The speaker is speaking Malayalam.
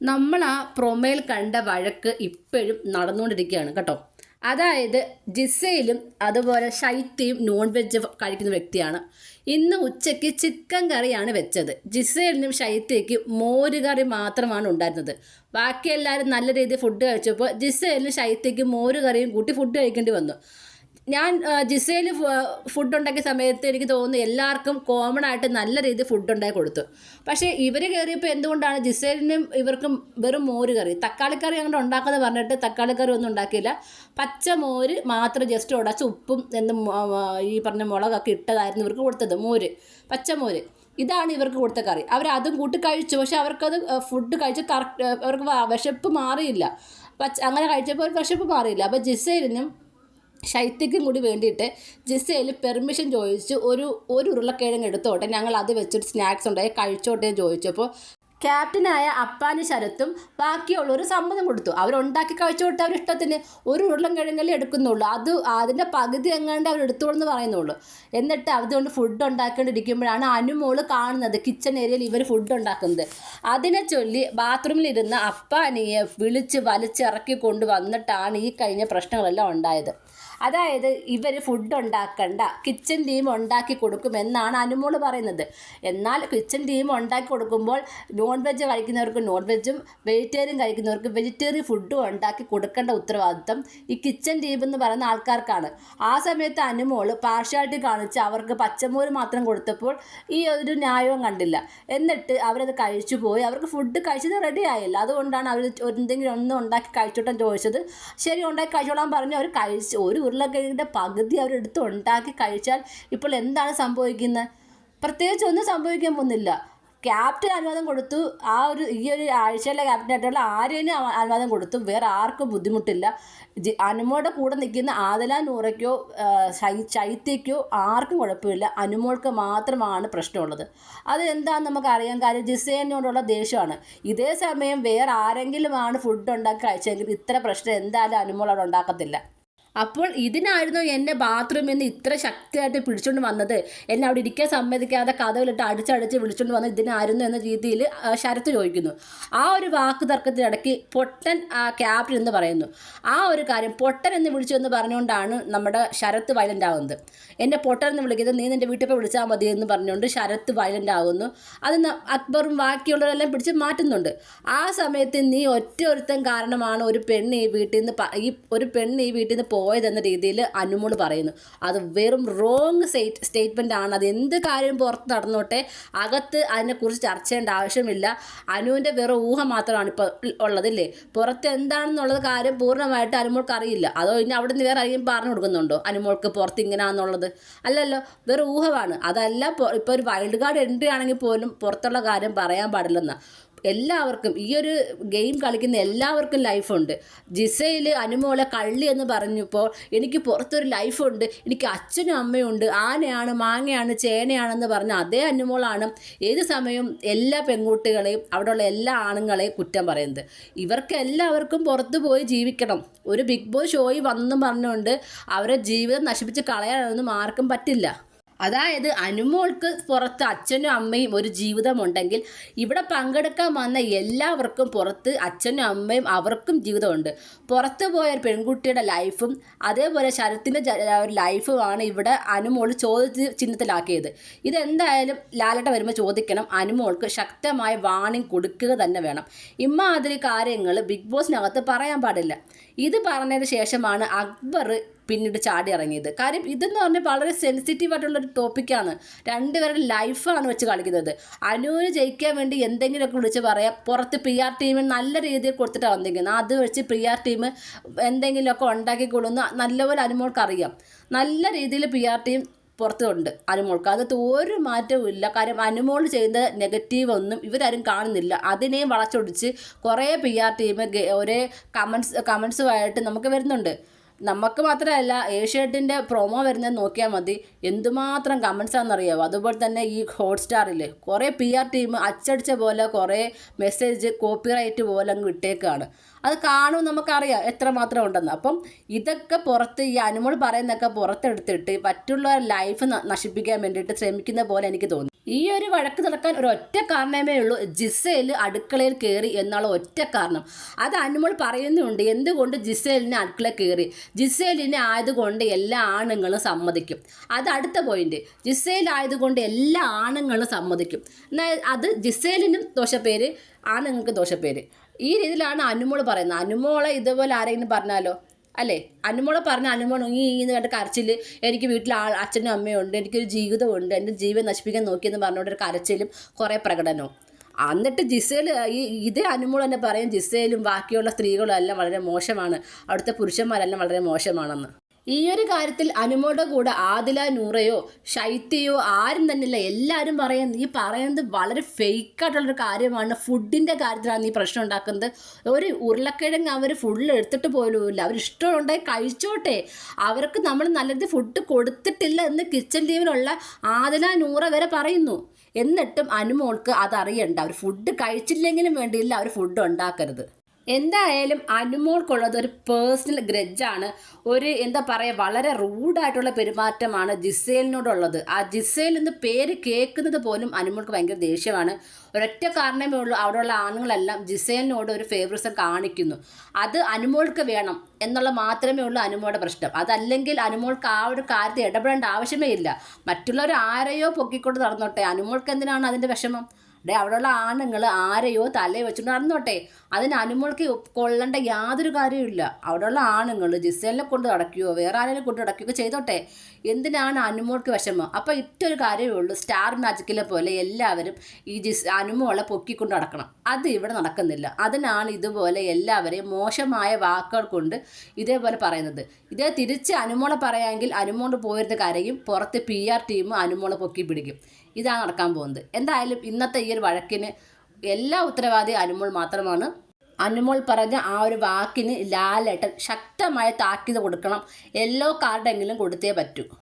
നമ്മൾ ആ പ്രൊമേൽ കണ്ട വഴക്ക് ഇപ്പോഴും നടന്നുകൊണ്ടിരിക്കുകയാണ് കേട്ടോ. അതായത് ജിസയിലും അതുപോലെ ശൈത്യയും നോൺ വെജ് കഴിക്കുന്ന വ്യക്തിയാണ്. ഇന്ന് ഉച്ചയ്ക്ക് ചിക്കൻ കറിയാണ് വെച്ചത്. ജിസയിലിനും ശൈത്യയ്ക്ക് മോര് കറി മാത്രമാണ് ഉണ്ടായിരുന്നത്. ബാക്കി എല്ലാവരും നല്ല രീതിയിൽ ഫുഡ് കഴിച്ചപ്പോൾ ജിസയിലിനും ശൈത്യയ്ക്ക് മോര് കറിയും കൂട്ടി ഫുഡ് കഴിക്കേണ്ടി വന്നു. ഞാൻ ജിസയിൽ ഫുഡ് ഉണ്ടാക്കിയ സമയത്ത് എനിക്ക് തോന്നുന്നു എല്ലാവർക്കും കോമൺ ആയിട്ട് നല്ല രീതിയിൽ ഫുഡ് ഉണ്ടാക്കി കൊടുത്തു. പക്ഷേ ഇവർ കയറിയപ്പോൾ എന്തുകൊണ്ടാണ് ജിസേലിനും ഇവർക്കും വെറും മോര് കറി? തക്കാളിക്കറി അങ്ങനെ ഉണ്ടാക്കുന്നത് പറഞ്ഞിട്ട് തക്കാളിക്കറി ഒന്നും ഉണ്ടാക്കിയില്ല. പച്ച മോര് മാത്രം ജസ്റ്റ് ഉടച്ച് ഉപ്പും എന്ന് ഈ പറഞ്ഞ മുളകൊക്കെ ഇട്ടതായിരുന്നു ഇവർക്ക് കൊടുത്തത് മോര് പച്ച മോര്. ഇതാണ് ഇവർക്ക് കൊടുത്ത കറി. അവർ അതും കൂട്ടി കഴിച്ചു. പക്ഷെ അവർക്കത് ഫുഡ് കഴിച്ച് കറക്റ്റ് അവർക്ക് വിശപ്പ് മാറിയില്ല. പച്ച അങ്ങനെ കഴിച്ചപ്പോൾ വിശപ്പ് മാറിയില്ല. അപ്പോൾ ജിസേലിനും ശൈത്യക്കും കൂടി വേണ്ടിയിട്ട് ജിസയിൽ പെർമിഷൻ ചോദിച്ചു ഒരു ഒരു ഉരുളക്കിഴങ്ങ് എടുത്തോട്ടെ. ഞങ്ങൾ അത് വെച്ചിട്ട് സ്നാക്സ് ഉണ്ടായി. കഴിച്ചോട്ടെ ചോദിച്ചപ്പോൾ ക്യാപ്റ്റനായ അപ്പാനി ശരത്തും ബാക്കിയുള്ളവർ സമ്മതം കൊടുത്തു. അവരുണ്ടാക്കി കൊടുത്ത അവർ ഇഷ്ടത്തിന് ഒരു ഉരുളം കിഴങ്ങല്ലേ എടുക്കുന്നുള്ളൂ. അത് അതിന്റെ പകുതി എങ്ങാണ്ട് അവർ എടുത്തോളെന്ന് പറയുന്നുള്ളൂ. എന്നിട്ട് അതുകൊണ്ട് ഫുഡ് ഉണ്ടാക്കേണ്ടിരിക്കുമ്പോഴാണ് അനുമോൾ കാണുന്നത് കിച്ചൺ ഏരിയയിൽ ഇവർ ഫുഡ് ഉണ്ടാക്കുന്നത്. അതിനെ ചൊല്ലി ബാത്റൂമിലിരുന്ന അപ്പാനിയെ വിളിച്ച് വലിച്ചിറക്കി കൊണ്ട് വന്നിട്ടാണ് ഈ കഴിഞ്ഞ പ്രശ്നങ്ങളെല്ലാം ഉണ്ടായത്. അതായത് ഇവർ ഫുഡ് ഉണ്ടാക്കണ്ട കിച്ചൺ ടീം ഉണ്ടാക്കി കൊടുക്കുമെന്നാണ് അനുമോൾ പറയുന്നത്. എന്നാൽ കിച്ചൺ ടീം ഉണ്ടാക്കി കൊടുക്കുമ്പോൾ നോൺ വെജ് കഴിക്കുന്നവർക്ക് നോൺ വെജും വെജിറ്റേറിയൻ കഴിക്കുന്നവർക്ക് വെജിറ്റേറിയൻ ഫുഡും ഉണ്ടാക്കി കൊടുക്കേണ്ട ഉത്തരവാദിത്തം ഈ കിച്ചൺ ടീം എന്ന് പറയുന്ന ആൾക്കാർക്കാണ്. ആ സമയത്ത് അനുമോൾ പാർഷ്യാലിറ്റി കാണിച്ച് അവർക്ക് പച്ചമോര് മാത്രം കൊടുത്തപ്പോൾ ഈ ഒരു ന്യായവും കണ്ടില്ല. എന്നിട്ട് അവരത് കഴിച്ചു പോയി. അവർക്ക് ഫുഡ് കഴിച്ചത് റെഡി ആയില്ല. അതുകൊണ്ടാണ് അവർ എന്തെങ്കിലും ഒന്നും ഉണ്ടാക്കി കഴിച്ചോട്ടാൻ ചോദിച്ചത്. ശരി ഉണ്ടാക്കി കഴിച്ചോളാൻ പറഞ്ഞു അവർ കഴിച്ച് ഒരു ഉരുളക്കിഴങ്ങിന്റെ പകുതി അവരെടുത്ത് ഉണ്ടാക്കി കഴിച്ചാൽ ഇപ്പോൾ എന്താണ് സംഭവിക്കുന്നത് പ്രത്യേകിച്ച് ഒന്നും സംഭവിക്കാൻ പോകുന്നില്ല. ക്യാപ്റ്റൻ അനുവാദം കൊടുത്തു. ആ ഒരു ഈ ഒരു ആഴ്ചയിലെ ക്യാപ്റ്റൻ ആയിട്ടുള്ള ആര്യന് അനുവാദം കൊടുത്തു. വേറെ ആർക്കും ബുദ്ധിമുട്ടില്ല. അനുമോയുടെ കൂടെ നിൽക്കുന്ന ആദല നൂറയ്ക്കോ ചൈത്യയ്ക്കോ ആർക്കും കുഴപ്പമില്ല. അനുമോൾക്ക് മാത്രമാണ് പ്രശ്നമുള്ളത്. അത് എന്താണെന്ന് കാര്യം ജിസേനോടുള്ള ദേഷ്യമാണ്. ഇതേ സമയം വേറെ ആരെങ്കിലുമാണ് ഫുഡ് ഉണ്ടാക്കി കഴിച്ചെങ്കിൽ ഇത്ര പ്രശ്നം എന്തായാലും അനുമോൾ അവിടെ ഉണ്ടാക്കത്തില്ല. അപ്പോൾ ഇതിനായിരുന്നു എന്നെ ബാത്റൂമിൽ നിന്ന് ഇത്ര ശക്തിയായിട്ട് പിടിച്ചുകൊണ്ട് വന്നത്. എന്നെ അവിടെ ഇരിക്കാൻ സമ്മതിക്കാതെ കഥകളിട്ട് അടിച്ചടിച്ച് വിളിച്ചുകൊണ്ട് വന്നത് ഇതിനായിരുന്നു എന്ന രീതിയിൽ ശരത്ത് ചോദിക്കുന്നു. ആ ഒരു വാക്ക് തർക്കത്തിനിടയ്ക്ക് പൊട്ടൻ ക്യാപ്റ്റൻ എന്ന് പറയുന്നു. ആ ഒരു കാര്യം പൊട്ടൻ എന്ന് വിളിച്ചു എന്ന് പറഞ്ഞുകൊണ്ടാണ് നമ്മുടെ ശരത്ത് വയലന്റ് ആകുന്നത് എന്നെ പൊട്ടൻ എന്ന് വിളിക്കുന്നത് നീ നിന്റെ വീട്ടിൽ പോയി വിളിച്ചാൽ മതി എന്ന് പറഞ്ഞുകൊണ്ട് ശരത്ത് വയലന്റ് ആകുന്നു അത് അക്ബറും ബാക്കിയുള്ളവരെല്ലാം പിടിച്ച് മാറ്റുന്നുണ്ട്. ആ സമയത്ത് നീ ഒറ്റ ഒരുത്തൻ കാരണമാണ് ഒരു പെണ്ണ് ഈ വീട്ടിൽ നിന്ന് ഈ ഒരു പെണ്ണ് ഈ വീട്ടിൽ നിന്ന് പോയതെന്ന രീതിയിൽ അനുമോൾ പറയുന്നു. അത് വെറും റോങ് സ്റ്റേറ്റ് സ്റ്റേറ്റ്മെന്റ് ആണ്. അത് എന്ത് കാര്യം പുറത്ത് നടന്നോട്ടെ അകത്ത് അതിനെക്കുറിച്ച് ചർച്ച ചെയ്യേണ്ട ആവശ്യമില്ല. അനുവിന്റെ വെറും ഊഹം മാത്രമാണ് ഇപ്പോൾ ഉള്ളതില്ലേ പുറത്ത് എന്താണെന്നുള്ളത് കാര്യം പൂർണമായിട്ട് അനുമോൾക്ക് അറിയില്ല. അതോ ഇനി അവിടെ നിന്ന് വേറെ ആരെങ്കിലും പറഞ്ഞു കൊടുക്കുന്നുണ്ടോ അനുമോൾക്ക് പുറത്ത് ഇങ്ങനെയാണെന്നുള്ളത് അല്ലല്ലോ വെറും ഊഹമാണ്. അതല്ല ഇപ്പോൾ ഒരു വൈൽഡ് കാർഡ് എൻട്രി ആണെങ്കിൽ പോലും പുറത്തുള്ള കാര്യം പറയാൻ പാടില്ലെന്നാണ് എല്ലാവർക്കും ഈ ഒരു ഗെയിം കളിക്കുന്ന എല്ലാവർക്കും ലൈഫുണ്ട് ജിസയിൽ അനുമോളെ കള്ളി എന്ന് പറഞ്ഞപ്പോൾ എനിക്ക് പുറത്തൊരു ലൈഫുണ്ട് എനിക്ക് അച്ഛനും അമ്മയുണ്ട് ആനയാണ് മാങ്ങയാണ് ചേനയാണെന്ന് പറഞ്ഞ അതേ അനുമോളാണ് ഏത് സമയവും എല്ലാ പെൺകുട്ടികളെയും അവിടെയുള്ള എല്ലാ ആണുങ്ങളെയും കുറ്റം പറയുന്നത്. ഇവർക്ക് എല്ലാവർക്കും പുറത്ത് പോയി ജീവിക്കണം. ഒരു ബിഗ് ബോസ് ഷോയിൽ വന്നും പറഞ്ഞുകൊണ്ട് അവരെ ജീവിതം നശിപ്പിച്ച് കളയാനൊന്നും ആർക്കും പറ്റില്ല. അതായത് അനുമോൾക്ക് പുറത്ത് അച്ഛനും അമ്മയും ഒരു ജീവിതമുണ്ടെങ്കിൽ ഇവിടെ പങ്കെടുക്കാൻ വന്ന എല്ലാവർക്കും പുറത്ത് അച്ഛനും അമ്മയും അവർക്കും ജീവിതമുണ്ട്. പുറത്ത് പോയ ഒരു പെൺകുട്ടിയുടെ ലൈഫും അതേപോലെ ശരത്തിന്റെ ഒരു ലൈഫുമാണ് ഇവിടെ അനുമോൾ ചോദ്യ ചിഹ്നത്തിലാക്കിയത്. ഇതെന്തായാലും ലാലട്ട വരുമ്പോൾ ചോദിക്കണം അനുമോൾക്ക് ശക്തമായ വാണിംഗ് കൊടുക്കുക തന്നെ വേണം. ഇമ്മാതിരി കാര്യങ്ങൾ ബിഗ് ബോസിനകത്ത് പറയാൻ പാടില്ല. ഇത് പറഞ്ഞതിന് ശേഷമാണ് അക്ബർ പിന്നീട് ചാടി ഇറങ്ങിയത് കാര്യം ഇതെന്ന് പറഞ്ഞാൽ വളരെ സെൻസിറ്റീവ് ആയിട്ടുള്ളൊരു ടോപ്പിക്കാണ് രണ്ടുപേരുടെ ലൈഫാണ് വെച്ച് കളിക്കുന്നത്. അനുവിന് ജയിക്കാൻ വേണ്ടി എന്തെങ്കിലുമൊക്കെ വിളിച്ച് പറയാം. പുറത്ത് പി ആർ ടീമിന് നല്ല രീതിയിൽ കൊടുത്തിട്ടാണ് വന്നിരിക്കുന്നത്. അത് വെച്ച് പി ആർ ടീം എന്തെങ്കിലുമൊക്കെ ഉണ്ടാക്കി കൊടുന്ന് നല്ലപോലെ അനുമോൾക്ക് അറിയാം. നല്ല രീതിയിൽ പി ആർ ടീം പുറത്തുണ്ട് അനുമോൾക്ക്. അതിനകത്ത് ഒരു മാറ്റവും ഇല്ല. കാര്യം അനുമോൾ ചെയ്യുന്ന നെഗറ്റീവ് ഒന്നും ഇവരാരും കാണുന്നില്ല. അതിനെയും വളച്ചൊടിച്ച് കുറേ പി ആർ ടീം ഒരേ കമൻസ് കമൻസുമായിട്ട് നമുക്ക് വരുന്നുണ്ട്. നമുക്ക് മാത്രമല്ല ഏഷ്യാനെറ്റിന്റെ പ്രൊമോ വരുന്നത് നോക്കിയാൽ മതി. എന്തുമാത്രം കമൻസ് ആണെന്നറിയാവോ? അതുപോലെ തന്നെ ഈ ഹോട്ട്സ്റ്റാറിൽ കുറേ പി ആർ ടീം അച്ചടിച്ച പോലെ കുറേ മെസ്സേജ് കോപ്പിറൈറ്റ് പോലെ അങ്ങ് ഇട്ടേക്കാണ്. അത് കാണും നമുക്കറിയാം എത്രമാത്രം ഉണ്ടെന്ന്. അപ്പം ഇതൊക്കെ പുറത്ത് ഈ അനുമോൾ പറയുന്നതൊക്കെ പുറത്തെടുത്തിട്ട് മറ്റുള്ള ലൈഫ് നശിപ്പിക്കാൻ വേണ്ടിയിട്ട് ശ്രമിക്കുന്ന പോലെ എനിക്ക് തോന്നി ഈ ഒരു വഴക്ക് നടക്കാൻ ഒരു ഒറ്റ കാരണമേ ഉള്ളൂ. ജിസേൽ അടുക്കളയിൽ കയറി എന്നുള്ള ഒറ്റ കാരണം. അത് അനുമോൾ പറയുന്നുണ്ട് എന്തുകൊണ്ട് ജിസേലിനെ അടുക്കള കയറി ജിസേലിനെ ആയതുകൊണ്ട് എല്ലാ ആണുങ്ങളും സമ്മതിക്കും. അത് അടുത്ത പോയിന്റ് ജിസേൽ ആയതുകൊണ്ട് എല്ലാ ആണുങ്ങളും സമ്മതിക്കും. എന്നാൽ അത് ജിസേലിനും ദോഷപ്പേര് ആണുങ്ങൾക്ക് ദോഷപ്പേര്. ഈ രീതിയിലാണ് അനുമോൾ പറയുന്നത്. അനുമോളെ ഇതുപോലെ ആരെങ്കിലും പറഞ്ഞാലോ? അല്ലേ? അനുമോളെ പറഞ്ഞ അനുമോൾ ഈ എന്ന് കണ്ട് കരച്ചിൽ എനിക്ക് വീട്ടിൽ ആൾ അച്ഛനും അമ്മയും ഉണ്ട്. എനിക്കൊരു ജീവിതമുണ്ട്. എന്റെ ജീവൻ നശിപ്പിക്കാൻ നോക്കിയെന്ന് പറഞ്ഞുകൊണ്ട് ഒരു കരച്ചിലും കുറേ പ്രകടനവും. എന്നിട്ട് ജിസേൽ ഈ ഇതേ അനുമോൾ തന്നെ പറയും ജിസേലും ബാക്കിയുള്ള സ്ത്രീകളും എല്ലാം വളരെ മോശമാണ്. അവിടുത്തെ പുരുഷന്മാരെല്ലാം വളരെ മോശമാണെന്ന്. ഈ ഒരു കാര്യത്തിൽ അനുമോടെ കൂടെ ആദില നൂറയോ ശൈത്യയോ ആരും തന്നെയില്ല എല്ലാവരും പറയുന്നത് നീ പറയുന്നത് വളരെ ഫേക്കായിട്ടുള്ളൊരു കാര്യമാണ്. ഫുഡിന്റെ കാര്യത്തിലാണ് നീ പ്രശ്നം ഉണ്ടാക്കുന്നത്. ഒരു ഉരുളക്കിഴങ്ങ് അവർ ഫുള്ള് എടുത്തിട്ട് പോലുമില്ല. അവർ ഇഷ്ടമുണ്ടായി കഴിച്ചോട്ടെ. അവർക്ക് നമ്മൾ നല്ലത് ഫുഡ് കൊടുത്തിട്ടില്ല എന്ന് കിച്ചൺ ടീമിലുള്ള ആദില നൂറ വരെ പറയുന്നു. എന്നിട്ടും അനുമോൾക്ക് അതറിയണ്ട. അവർ ഫുഡ് കഴിച്ചില്ലെങ്കിലും വേണ്ടിയില്ല. അവർ ഫുഡ് ഉണ്ടാക്കരുത്. എന്തായാലും അനുമോൾക്കുള്ളത് ഒരു പേഴ്സണൽ ഗ്രജാണ് ഒരു എന്താ പറയുക വളരെ റൂഡായിട്ടുള്ള പെരുമാറ്റമാണ് ജിസേലിനോടുള്ളത്. ആ ജിസേൽ എന്ന് പേര് കേൾക്കുന്നത് പോലും അനുമോൾക്ക് ഭയങ്കര ദേഷ്യമാണ്. ഒരൊറ്റ കാരണമേ ഉള്ളൂ അവിടെയുള്ള ആണുങ്ങളെല്ലാം ജിസേലിനോട് ഒരു ഫേവറിസം കാണിക്കുന്നു. അത് അനുമോൾക്ക് വേണം എന്നുള്ള മാത്രമേ ഉള്ളൂ അനുമോളുടെ പ്രശ്നം. അതല്ലെങ്കിൽ അനുമോൾക്ക് ആ ഒരു കാര്യത്തിൽ ഇടപെടേണ്ട ആവശ്യമേ ഇല്ല. മറ്റുള്ളവർ ആരെയോ പൊക്കിക്കൊണ്ട് നടന്നോട്ടെ. അനുമോൾക്ക് എന്തിനാണ് അതിന്റെ വിഷമം? ഡേ അവിടെയുള്ള ആണുങ്ങൾ ആരെയോ തലയിൽ വെച്ചുകൊണ്ട് നടന്നോട്ടെ. അതിന് അനുമോൾക്ക് കൊള്ളേണ്ട യാതൊരു കാര്യവുമില്ല. അവിടെയുള്ള ആണുങ്ങൾ ജിസേലിനെ കൊണ്ട് നടക്കുകയോ വേറെ ആരെങ്കിലും കൊണ്ട് നടക്കുകയോ ചെയ്തോട്ടെ. എന്തിനാണ് അനുമോൾക്ക് വിഷമം? അപ്പോൾ ഇറ്റൊരു കാര്യമേ ഉള്ളൂ. സ്റ്റാർ മാജിക്കിലെ പോലെ എല്ലാവരും ഈ ജിസ് അനുമോളെ പൊക്കിക്കൊണ്ട് നടക്കണം. അത് ഇവിടെ നടക്കുന്നില്ല. അതിനാണ് ഇതുപോലെ എല്ലാവരെയും മോശമായ വാക്കുകൾ കൊണ്ട് ഇതേപോലെ പറയുന്നത്. ഇതേ തിരിച്ച് അനുമോളെ പറയാമെങ്കിൽ അനുമോണ്ട് പോയിരുന്ന കാര്യം പുറത്ത് പി ആർ ടീം അനുമോളെ പൊക്കി പിടിക്കും. ഇതാണ് നടക്കാൻ പോകുന്നത്. എന്തായാലും ഇന്നത്തെ ഒരു വഴക്കിന് എല്ലാ ഉത്തരവാദി അനുമോൾ മാത്രമാണ്. അനുമോൾ പറഞ്ഞ ആ ഒരു വാക്കിന് ലാലേട്ടൻ ശക്തമായ താക്കീത് കൊടുക്കണം. യെല്ലോ കാർഡെങ്കിലും കൊടുത്തേ പറ്റൂ.